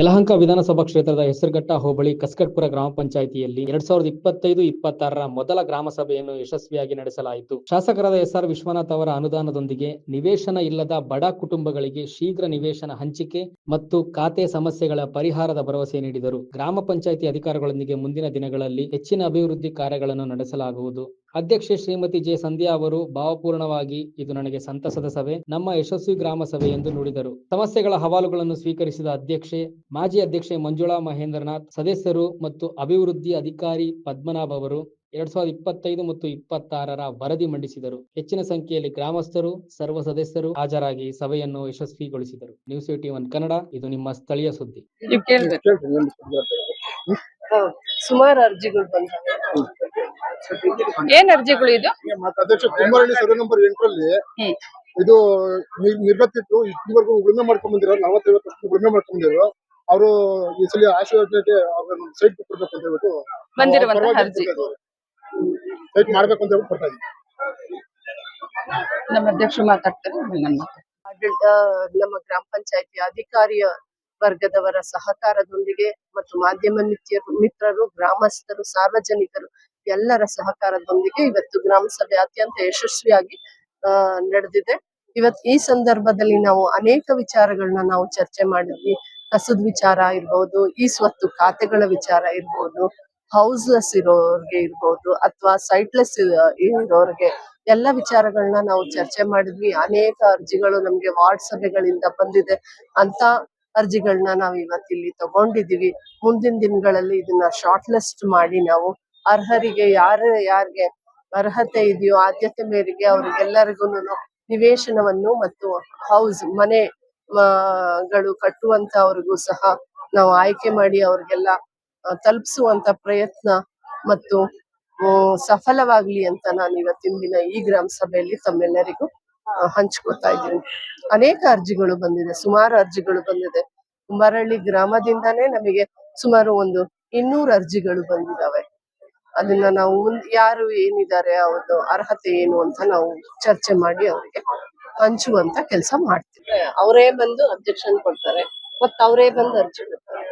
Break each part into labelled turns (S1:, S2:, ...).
S1: ಯಲಹಂಕ ವಿಧಾನಸಭಾ ಕ್ಷೇತ್ರದ ಹೆಸರುಘಟ್ಟ ಹೋಬಳಿ ಕಸ್ಕಟ್ಪುರ ಗ್ರಾಮ ಪಂಚಾಯಿತಿಯಲ್ಲಿ ಎರಡ್ ಸಾವಿರದ ಇಪ್ಪತ್ತೈದು, ಇಪ್ಪತ್ತಾರರ ಮೊದಲ ಗ್ರಾಮ ಸಭೆಯನ್ನು ಯಶಸ್ವಿಯಾಗಿ ನಡೆಸಲಾಯಿತು. ಶಾಸಕರಾದ ಎಸ್ಆರ್ ವಿಶ್ವನಾಥ್ ಅವರ ಅನುದಾನದೊಂದಿಗೆ ನಿವೇಶನ ಇಲ್ಲದ ಬಡ ಕುಟುಂಬಗಳಿಗೆ ಶೀಘ್ರ ನಿವೇಶನ ಹಂಚಿಕೆ ಮತ್ತು ಖಾತೆ ಸಮಸ್ಯೆಗಳ ಪರಿಹಾರದ ಭರವಸೆ ನೀಡಿದರು. ಗ್ರಾಮ ಪಂಚಾಯಿತಿ ಅಧಿಕಾರಿಗಳೊಂದಿಗೆ ಮುಂದಿನ ದಿನಗಳಲ್ಲಿ ಹೆಚ್ಚಿನ ಅಭಿವೃದ್ಧಿ ಕಾರ್ಯಗಳನ್ನು ನಡೆಸಲಾಗುವುದು. ಅಧ್ಯಕ್ಷೆ ಶ್ರೀಮತಿ ಜೆ ಸಂಧ್ಯಾ ಅವರು ಭಾವಪೂರ್ಣವಾಗಿ ಇದು ನನಗೆ ಸಂತಸದ ಸಭೆ ನಮ್ಮ ಯಶಸ್ವಿ ಗ್ರಾಮ ಸಭೆ ಎಂದು ನುಡಿದರು. ಸಮಸ್ಯೆಗಳ ಹವಾಲುಗಳನ್ನು ಸ್ವೀಕರಿಸಿದ ಅಧ್ಯಕ್ಷೆ ಮಾಜಿ ಅಧ್ಯಕ್ಷೆ ಮಂಜುಳಾ ಮಹೇಂದ್ರನಾಥ್ ಸದಸ್ಯರು ಮತ್ತು ಅಭಿವೃದ್ಧಿ ಅಧಿಕಾರಿ ಪದ್ಮನಾಭ ಅವರು ಎರಡ್ ಸಾವಿರದ ಇಪ್ಪತ್ತೈದು ಮತ್ತು ಇಪ್ಪತ್ತಾರರ ವರದಿ ಮಂಡಿಸಿದರು. ಹೆಚ್ಚಿನ ಸಂಖ್ಯೆಯಲ್ಲಿ ಗ್ರಾಮಸ್ಥರು ಸರ್ವ ಸದಸ್ಯರು ಹಾಜರಾಗಿ ಸಭೆಯನ್ನು ಯಶಸ್ವಿಗೊಳಿಸಿದರು. ನ್ಯೂಸ್ ಏಟಿ ಒನ್ ಕನ್ನಡ ಇದು ನಿಮ್ಮ ಸ್ಥಳೀಯ ಸುದ್ದಿ.
S2: ಸುಮಾರು ಅರ್ಜಿಗಳು ಏನ್ ಅರ್ಜಿಗಳು ಇದು?
S3: ಮತ್ತೆ ಅಧ್ಯಕ್ಷ ಕುಮಾರಳ್ಳಿ ಸರ್ವೆ ನಂಬರ್ ಎಂಟರಲ್ಲಿ. ಇದು ನಿರ್ಬಂಧಿತ್ತು ನಿರ್ಬತ್ತಿತ್ತು ಇಷ್ಟವರೆಗೂ ಉಳುಮೆ ಮಾಡ್ಕೊಂಡ್ ಬಂದಿರೋ ನಲವತ್ತೈವತ್ತು ವರ್ಷ ಉಳುಮೆ ಮಾಡ್ಕೊಂಡ್ ಬಂದಿರೋ ಅವರು ಈ ಸಲ ಆಶೆ ಯೋಜನೆಗೆ ಅವ್ರ ಸೈಟ್ ಕೊಡ್ಬೇಕು ಅಂತ ಹೇಳ್ಬಿಟ್ಟು
S2: ಬಂದಿರುವಂತ ಅರ್ಜಿ.
S3: ಸೈಟ್ ಮಾಡ್ಬೇಕು ಅಂತ ಹೇಳ್ಬಿಟ್ಟು ಕೊಡ್ತಾ ಇದ್ದೀವಿ
S2: ನಮ್ಮ ಅಧ್ಯಕ್ಷರು ಮಾತಾಡ್ತಾರೆ
S4: ನಮ್ಮ ಗ್ರಾಮ ಪಂಚಾಯತಿ ಅಧಿಕಾರಿಯ ವರ್ಗದವರ ಸಹಕಾರದೊಂದಿಗೆ ಮತ್ತು ಮಾಧ್ಯಮ ಮಿತ್ರರು ಗ್ರಾಮಸ್ಥರು ಸಾರ್ವಜನಿಕರು ಎಲ್ಲರ ಸಹಕಾರದೊಂದಿಗೆ ಇವತ್ತು ಗ್ರಾಮ ಸಭೆ ಅತ್ಯಂತ ಯಶಸ್ವಿಯಾಗಿ ನಡೆದಿದೆ. ಇವತ್ ಈ ಸಂದರ್ಭದಲ್ಲಿ ನಾವು ಅನೇಕ ವಿಚಾರಗಳನ್ನ ನಾವು ಚರ್ಚೆ ಮಾಡಿದ್ವಿ. ಕಸದ ವಿಚಾರ ಇರ್ಬೋದು, ಈ ಸ್ವತ್ತು ಖಾತೆಗಳ ವಿಚಾರ ಇರ್ಬೋದು, ಹೌಸ್ಲೆಸ್ ಇರೋರ್ಗೆ ಇರ್ಬೋದು, ಅಥವಾ ಸೈಟ್ಲೆಸ್ ಇರೋರ್ಗೆ ಎಲ್ಲ ವಿಚಾರಗಳನ್ನ ನಾವು ಚರ್ಚೆ ಮಾಡಿದ್ವಿ. ಅನೇಕ ಅರ್ಜಿಗಳು ನಮ್ಗೆ ವಾರ್ಡ್ ಸಭೆಗಳಿಂದ ಬಂದಿದೆ. ಅಂತ ಅರ್ಜಿಗಳನ್ನ ನಾವು ಇವತ್ತಿಲ್ಲಿ ತಗೊಂಡಿದೀವಿ ಮುಂದಿನ ದಿನಗಳಲ್ಲಿ ಇದನ್ನ ಶಾರ್ಟ್ ಲಿಸ್ಟ್ ಮಾಡಿ ನಾವು ಅರ್ಹರಿಗೆ, ಯಾರು ಯಾರಿಗೆ ಅರ್ಹತೆ ಇದೆಯೋ, ಆದ್ಯತೆ ಮೇರೆಗೆ ಅವ್ರಿಗೆಲ್ಲರಿಗೂ ನಿವೇಶನವನ್ನು ಮತ್ತು ಹೌಸ್ ಮನೆ ಗಳು ಕಟ್ಟುವಂತವ್ರಿಗೂ ಸಹ ನಾವು ಆಯ್ಕೆ ಮಾಡಿ ಅವ್ರಿಗೆಲ್ಲ ತಲುಪಿಸುವಂತ ಪ್ರಯತ್ನ ಮತ್ತು ಸಫಲವಾಗ್ಲಿ ಅಂತ ನಾನು ಇವತ್ತಿನ ದಿನ ಈ ಗ್ರಾಮ ಸಭೆಯಲ್ಲಿ ತಮ್ಮೆಲ್ಲರಿಗೂ ಹಂಚ್ಕೋತಾ ಹಂಚ್ಕೊತಾ ಇದ್ದೀನಿ. ಅನೇಕ ಅರ್ಜಿಗಳು ಬಂದಿದೆ, ಸುಮಾರು ಅರ್ಜಿಗಳು ಬಂದಿದೆ. ಮರಳಿ ಗ್ರಾಮದಿಂದಾನೇ ನಮಗೆ ಸುಮಾರು ಒಂದು ಇನ್ನೂರು ಅರ್ಜಿಗಳು ಬಂದಿದಾವೆ. ಅದನ್ನ ನಾವು ಮುಂದ್ ಯಾರು ಏನಿದ್ದಾರೆ ಅವ್ರದ್ದು ಅರ್ಹತೆ ಏನು ಅಂತ ನಾವು ಚರ್ಚೆ ಮಾಡಿ ಅವರಿಗೆ ಹಂಚುವಂತ ಕೆಲಸ ಮಾಡ್ತೀವಿ. ಅವರೇ ಬಂದು ಅಬ್ಜೆಕ್ಷನ್ ಕೊಡ್ತಾರೆ. ಮತ್ತ ಅವರೇ ಬಂದು ಅರ್ಜಿ ಕೊಡ್ತಾರೆ.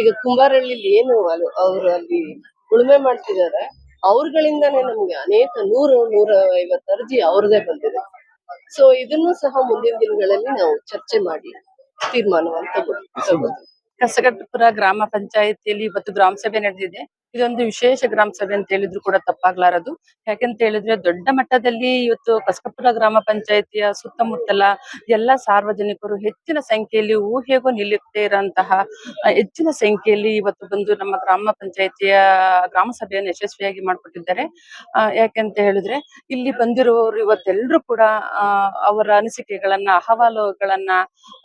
S4: ಈಗ ಕುಂಬಾರಳ್ಳಿಲಿ ಏನು ಅಲ್ಲಿ ಅವ್ರು ಅಲ್ಲಿ ಉಳುಮೆ ಮಾಡ್ತಿದ್ದಾರೆ ಅವ್ರಗಳಿಂದಾನೇ ನಮ್ಗೆ ಅನೇಕ ನೂರು ನೂರ ಐವತ್ತು ಅರ್ಜಿ ಅವ್ರದೇ ಬಂದಿದೆ. ಸೊ ಇದನ್ನು ಸಹ ಮುಂದಿನ ದಿನಗಳಲ್ಲಿ ನಾವು ಚರ್ಚೆ ಮಾಡಿ ತೀರ್ಮಾನವನ್ನು ತಗೋ
S2: ಕಸಗಟ್ಟಪುರ ಗ್ರಾಮ ಪಂಚಾಯತಿಯಲ್ಲಿ ಇವತ್ತು ಗ್ರಾಮ ಸಭೆ ನಡೆದಿದೆ. ಇದೊಂದು ವಿಶೇಷ ಗ್ರಾಮ ಸಭೆ ಅಂತ ಹೇಳಿದ್ರು ಕೂಡ ತಪ್ಪಾಗ್ಲಾರದು. ಯಾಕಂತ ಹೇಳಿದ್ರೆ ದೊಡ್ಡ ಮಟ್ಟದಲ್ಲಿ ಇವತ್ತು ಕಸಕಪುರ ಗ್ರಾಮ ಪಂಚಾಯತಿಯ ಸುತ್ತಮುತ್ತಲ ಎಲ್ಲ ಸಾರ್ವಜನಿಕರು ಹೆಚ್ಚಿನ ಸಂಖ್ಯೆಯಲ್ಲಿ ಊಹೆಗೂ ನಿಲ್ಲುತ್ತೆ ಇರುವಂತಹ ಹೆಚ್ಚಿನ ಸಂಖ್ಯೆಯಲ್ಲಿ ಇವತ್ತು ಬಂದು ನಮ್ಮ ಗ್ರಾಮ ಪಂಚಾಯತಿಯ ಗ್ರಾಮ ಸಭೆಯನ್ನು ಯಶಸ್ವಿಯಾಗಿ ಮಾಡಿಕೊಟ್ಟಿದ್ದಾರೆ. ಯಾಕಂತ ಹೇಳಿದ್ರೆ ಇಲ್ಲಿ ಬಂದಿರುವವರು ಇವತ್ತೆಲ್ಲರೂ ಕೂಡ ಅವರ ಅನಿಸಿಕೆಗಳನ್ನ, ಅಹವಾಲುಗಳನ್ನ,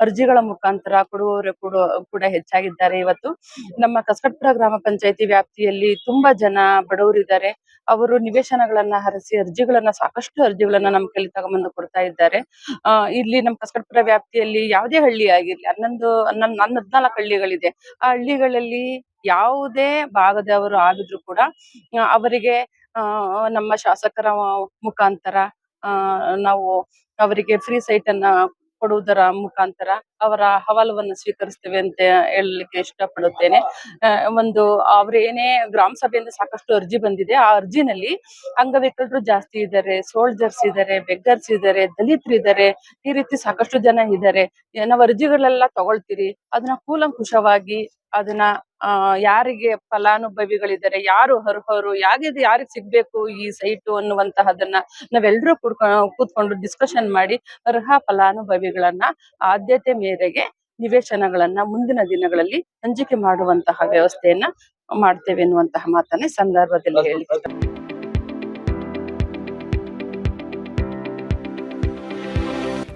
S2: ಅರ್ಜಿಗಳ ಮುಖಾಂತರ ಕೊಡುವವರು ಕೂಡ ಕೂಡ ಹೆಚ್ಚಾಗಿದ್ದಾರೆ ಇವತ್ತು. ನಮ್ಮ ಕಸ್ಕಟ್ಪುರ ಗ್ರಾಮ ಪಂಚಾಯತಿ ವ್ಯಾಪ್ತಿಯಲ್ಲಿ ತುಂಬಾ ಜನ ಬಡವರಿದ್ದಾರೆ ಅವರು ನಿವೇಶನಗಳನ್ನ ಹರಿಸಿ, ಅರ್ಜಿಗಳನ್ನ, ಸಾಕಷ್ಟು ಅರ್ಜಿಗಳನ್ನ ನಮ್ಮ ಕೈಲಿ ತಗೊಂಬಂದು ಕೊಡ್ತಾ ಇದ್ದಾರೆ. ಆ, ಇಲ್ಲಿ ನಮ್ಮ ಕಸಕಟ್ಪುರ ವ್ಯಾಪ್ತಿಯಲ್ಲಿ ಯಾವುದೇ ಹಳ್ಳಿ ಆಗಿರ್ಲಿ, ಹನ್ನೊಂದು ಹನ್ನೊಂದು ನನ್ನ ಹದ್ನಾಲ್ಕು ಹಳ್ಳಿಗಳಿದೆ. ಆ ಹಳ್ಳಿಗಳಲ್ಲಿ ಯಾವುದೇ ಭಾಗದವರು ಆಗಿದ್ರು ಕೂಡ ಅವರಿಗೆ, ಆ, ನಮ್ಮ ಶಾಸಕರ ಮುಖಾಂತರ, ಆ, ನಾವು ಅವರಿಗೆ ಫ್ರೀ ಸೈಟ್ ಅನ್ನ ಕೊಡುವುದರ ಮುಖಾಂತರ ಅವರ ಹವಾಲವನ್ನು ಸ್ವೀಕರಿಸ್ತೇವೆ ಅಂತ ಹೇಳಲಿಕ್ಕೆ ಇಷ್ಟಪಡುತ್ತೇನೆ. ಒಂದು ಅವರೇನೇ ಗ್ರಾಮ ಸಭೆಯಿಂದ ಸಾಕಷ್ಟು ಅರ್ಜಿ ಬಂದಿದೆ, ಆ ಅರ್ಜಿನಲ್ಲಿ ಅಂಗವಿಕಲರು ಜಾಸ್ತಿ ಇದ್ದಾರೆ ಸೋಲ್ಜರ್ಸ್ ಇದ್ದಾರೆ ಬೆಗ್ಗರ್ಸ್ ಇದ್ದಾರೆ, ದಲಿತರು ಇದ್ದಾರೆ, ಈ ರೀತಿ ಸಾಕಷ್ಟು ಜನ ಇದ್ದಾರೆ. ನಾವು ಅರ್ಜಿಗಳೆಲ್ಲ ತಗೊಳ್ತೀರಿ, ಅದನ್ನ ಕೂಲಂಕುಷವಾಗಿ ಅದನ್ನ ಆ ಯಾರಿಗೆ ಫಲಾನುಭವಿಗಳಿದ್ದಾರೆ ಯಾರು ಅರ್ಹರು ಯಾಗಿದ್ ಯಾರಿಗ್ ಸಿಗ್ಬೇಕು ಈ ಸೈಟು ಅನ್ನುವಂತಹದನ್ನ ನಾವೆಲ್ಲರೂ ಕುಡ್ಕೊ ಕೂತ್ಕೊಂಡು ಡಿಸ್ಕಷನ್ ಮಾಡಿ ಅರ್ಹ ಫಲಾನುಭವಿಗಳನ್ನ ಆದ್ಯತೆ ಮೇರೆಗೆ ನಿವೇಶನಗಳನ್ನ ಮುಂದಿನ ದಿನಗಳಲ್ಲಿ ಹಂಚಿಕೆ ಮಾಡುವಂತಹ ವ್ಯವಸ್ಥೆಯನ್ನ ಮಾಡ್ತೇವೆ ಎನ್ನುವಂತಹ ಮಾತನ್ನ ಸಂದರ್ಭದಲ್ಲಿ ಹೇಳಿ